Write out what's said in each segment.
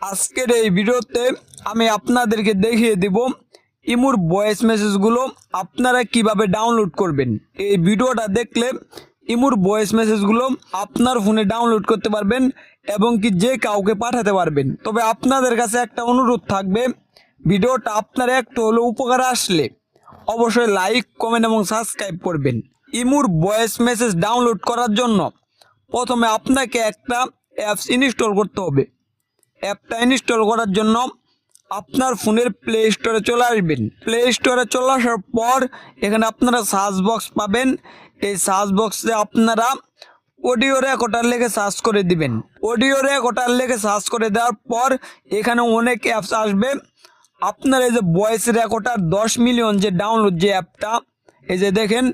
আজকের এই ভিডিওতে আমি আপনাদেরকে দেখিয়ে দিব ইমুর ভয়েস মেসেজগুলো আপনারা কীভাবে ডাউনলোড করবেন। এই ভিডিওটা দেখলে ইমুর ভয়েস মেসেজগুলো আপনার ফোনে ডাউনলোড করতে পারবেন এবং কি যে কাউকে পাঠাতে পারবেন। তবে আপনাদের কাছে একটা অনুরোধ থাকবে, ভিডিওটা আপনার একটু হলেও উপকার আসলে অবশ্যই লাইক, কমেন্ট এবং সাবস্ক্রাইব করবেন। ইমুর ভয়েস মেসেজ ডাউনলোড করার জন্য প্রথমে আপনাকে একটা অ্যাপস ইনস্টল করতে হবে। অ্যাপটা ইনস্টল করার জন্য আপনার ফোনের প্লে স্টোরে চলে আসবেন। প্লে স্টোরে চলে আসার পর এখানে আপনারা সার্চ বক্স পাবেন। এই সার্চ বক্সে আপনারা অডিও রেকর্ডার লেগে সার্চ করে দিবেন। অডিও রেকর্ডার লেগে সার্চ করে দেওয়ার পর এখানে অনেক অ্যাপস আসবে। আপনার এই যে ভয়েস রেকর্ডার দশ মিলিয়ন যে ডাউনলোড যে অ্যাপটা, এই যে দেখেন,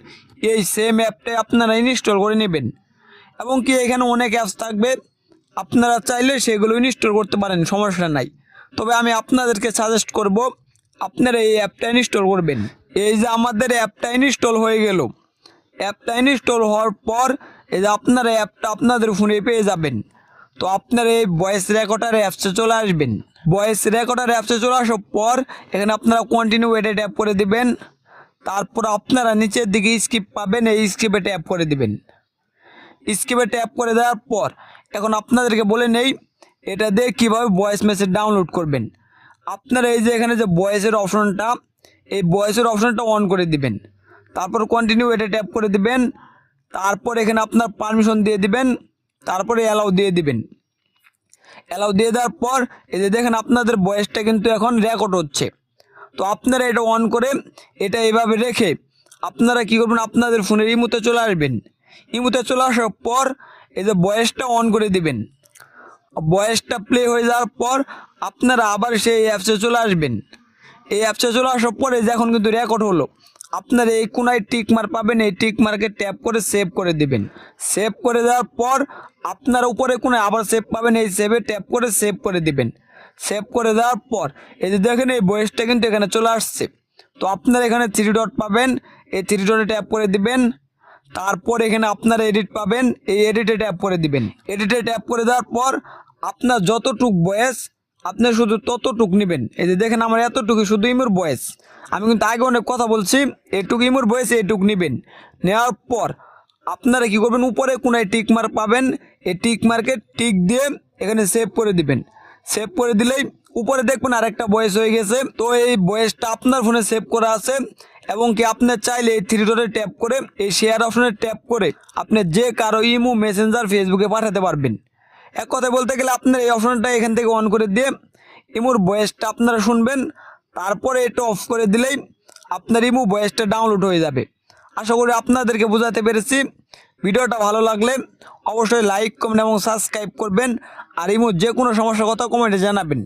এই সেম অ্যাপটাই আপনারা ইনস্টল করে নেবেন। এবং কি এখানে অনেক অ্যাপস থাকবে। আপনারা চাইলে সেগুলো ইনস্টল করতে পারেন, সমস্যা নাই। তবে আমি আপনাদেরকে সাজেস্ট করব, আপনারা এই অ্যাপটা ইনস্টল করবেন। এই যে আমাদের অ্যাপটা ইনস্টল হয়ে গেল। অ্যাপটা ইনস্টল হওয়ার পর এই যে আপনারা অ্যাপটা আপনাদের ফোনে পেয়ে যাবেন। তো আপনার এই ভয়েস রেকর্ডার অ্যাপসে চলে আসবেন। ভয়েস রেকর্ডার অ্যাপসে চলে আসার পর এখানে আপনারা কন্টিনিউ এটে ট্যাপ করে দিবেন। তারপর আপনারা নিচের দিকে স্কিপ পাবেন, এই স্কিপে ট্যাপ করে দিবেন। স্কিপে ট্যাপ করে দেওয়ার পর, এখন আপনাদেরকে বলে নেই, এটা দিয়ে কীভাবে ভয়েস মেসেজ ডাউনলোড করবেন। আপনারা এই যে এখানে যে ভয়েসের অপশনটা এই ভয়েসের অপশনটা অন করে দিবেন। তারপর কন্টিনিউ এটা ট্যাপ করে দিবেন। তারপর এখানে আপনার পারমিশন দিয়ে দিবেন। তারপরে অ্যালাউ দিয়ে দিবেন। অ্যালাউ দিয়ে দেওয়ার পর, এই যে দেখেন আপনাদের বয়সটা কিন্তু এখন রেকর্ড হচ্ছে। তো আপনারা এটা অন করে, এটা এভাবে রেখে আপনারা কী করবেন? আপনাদের ফোনের ইমুতে চলে আসবেন। ইমুতে চলে আসার পর এই যে ভয়েসটা অন করে দিবেন। ভয়েসটা প্লে হয়ে যাওয়ার পর আপনারা আবার সেই অ্যাপসে চলে আসবেন। এই অ্যাপসে চলে আসার পরে যে এখন কিন্তু রেকর্ড হলো। আপনার এই কোনায় টিক মার পাবেন, এই টিক মার্কে ট্যাপ করে সেভ করে দিবেন। সেভ করে দেওয়ার পর আপনার উপরে কোনায় আবার সেভ পাবেন, এই সেভে ট্যাপ করে সেভ করে দিবেন। সেভ করে দেওয়ার পর এই যে দেখেন এই ভয়েসটা কিন্তু এখানে চলে আসছে। তো আপনার এখানে থ্রি ডট পাবেন, এই থ্রি ডটে ট্যাপ করে দিবেন। তারপর এখানে আপনারা এডিট পাবেন, এই এডিটে ট্যাপ করে দিবেন। এডিটে ট্যাপ করে দেওয়ার পর আপনার যতটুক বয়স, আপনি শুধু ততটুক নেবেন। এই যে দেখেন আমার এতটুকু শুধু ইমুর বয়স। আমি কিন্তু আগে অনেক কথা বলছি এইটুকু ইমুর বয়স এইটুক নেবেন। নেওয়ার পর আপনারা কি করবেন, উপরে কোনায় টিক মার্ক পাবেন। এই টিক মার্কে টিক দিয়ে এখানে সেভ করে দিবেন। সেভ করে দিলেই উপরে দেখবেন আরেকটা বয়স হয়ে গেছে। তো এই বয়সটা আপনার ফোনে সেভ করা আছে। এবং কি আপনি চাইলে এই থ্রি ডটে ট্যাপ করে, এই শেয়ার অপশনে ট্যাপ করে আপনি যে কারও ইমো মেসেঞ্জার ফেসবুকে পাঠাতে পারবেন। এক কথায় বলতে গেলে আপনার এই অপশনটা এখান থেকে অন করে দিয়ে ইমোর ভয়েসটা আপনারা শুনবেন, তারপরে এটা অফ করে দিলেই আপনার ইমো ভয়েসটা ডাউনলোড হয়ে যাবে। আশা করি আপনাদেরকে বোঝাতে পেরেছি। ভিডিওটা ভালো লাগলে অবশ্যই লাইক কমেন্ট এবং সাবস্ক্রাইব করবেন। আর ইমো যে কোনো সমস্যার কথা কমেন্টে জানাবেন।